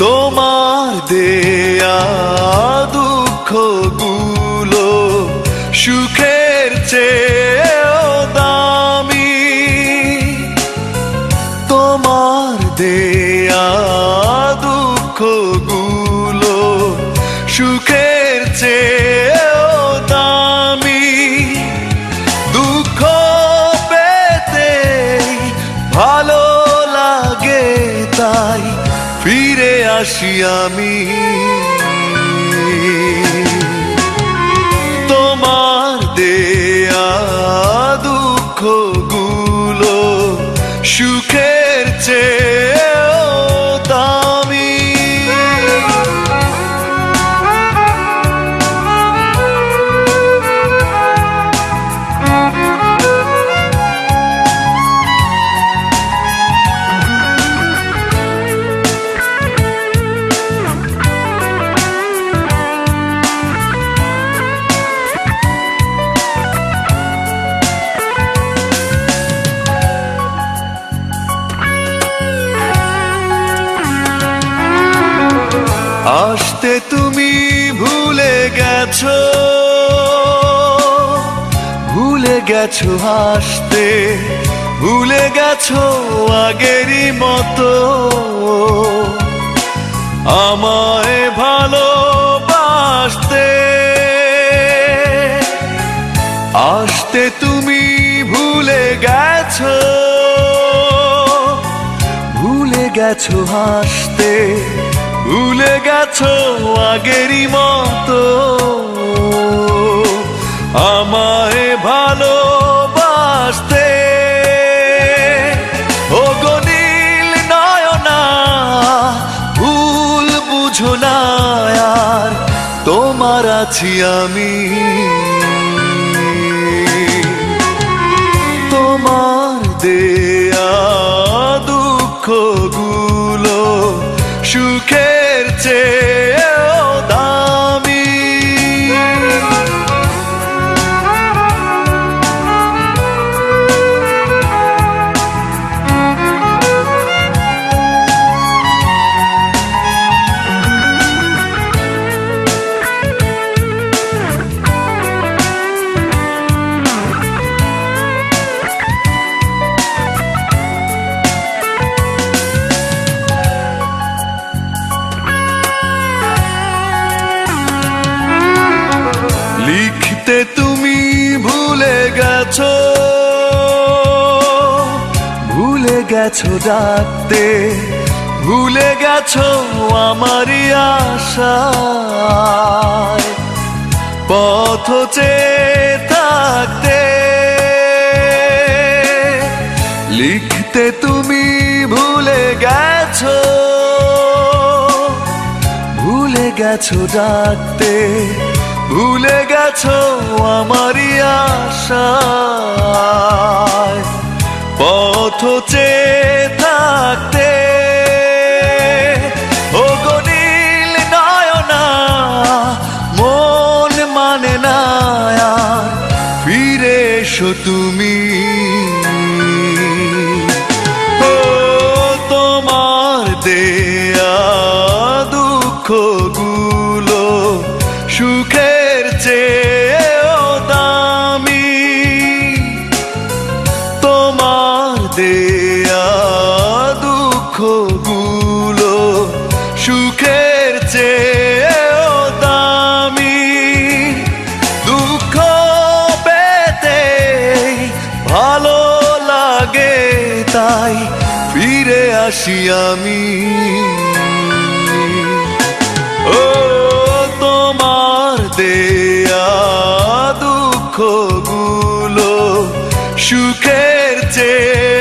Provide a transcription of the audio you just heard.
তোমার দেয়া দুঃখগুলো সুখের চেয়েও আসি আমি। আসতে তুমি ভুলে গেছো ভুলে গেছো হাসতে ভুলে গেছো আগেরই মতো। আমায় ভালো ভালোবাসতে, আসতে তুমি ভুলে গেছো ভুলে গেছো ভুলে গেছো আগেরই মতো। আমায় ভালোবাসতে। ও গনিল নয়না, ভুল বুঝো না আর, তোমার আছি আমি। সুখের লিখতে তুমি ভুলে গেছো। ভুলে গেছো ডাকতে ভুলে গেছো আমারই আশা পথ চেয়ে থাকতে, লিখতে তুমি ভুলে গেছো। ভুলে গেছো ডাকতে ভুলে গেছো আমারই আশা পথ চেয়ে থাকতে। ও গনিল নয়না, মন মানে না ফিরে এসো তুমি দেয়া দুঃখগুলো সুখের চেয়েও দামি। দুঃখ পেতে ভালো লাগে তাই ফিরে আসি আমি। ও তোমার দেয়া দুঃখগুলো সুখের চেয়ে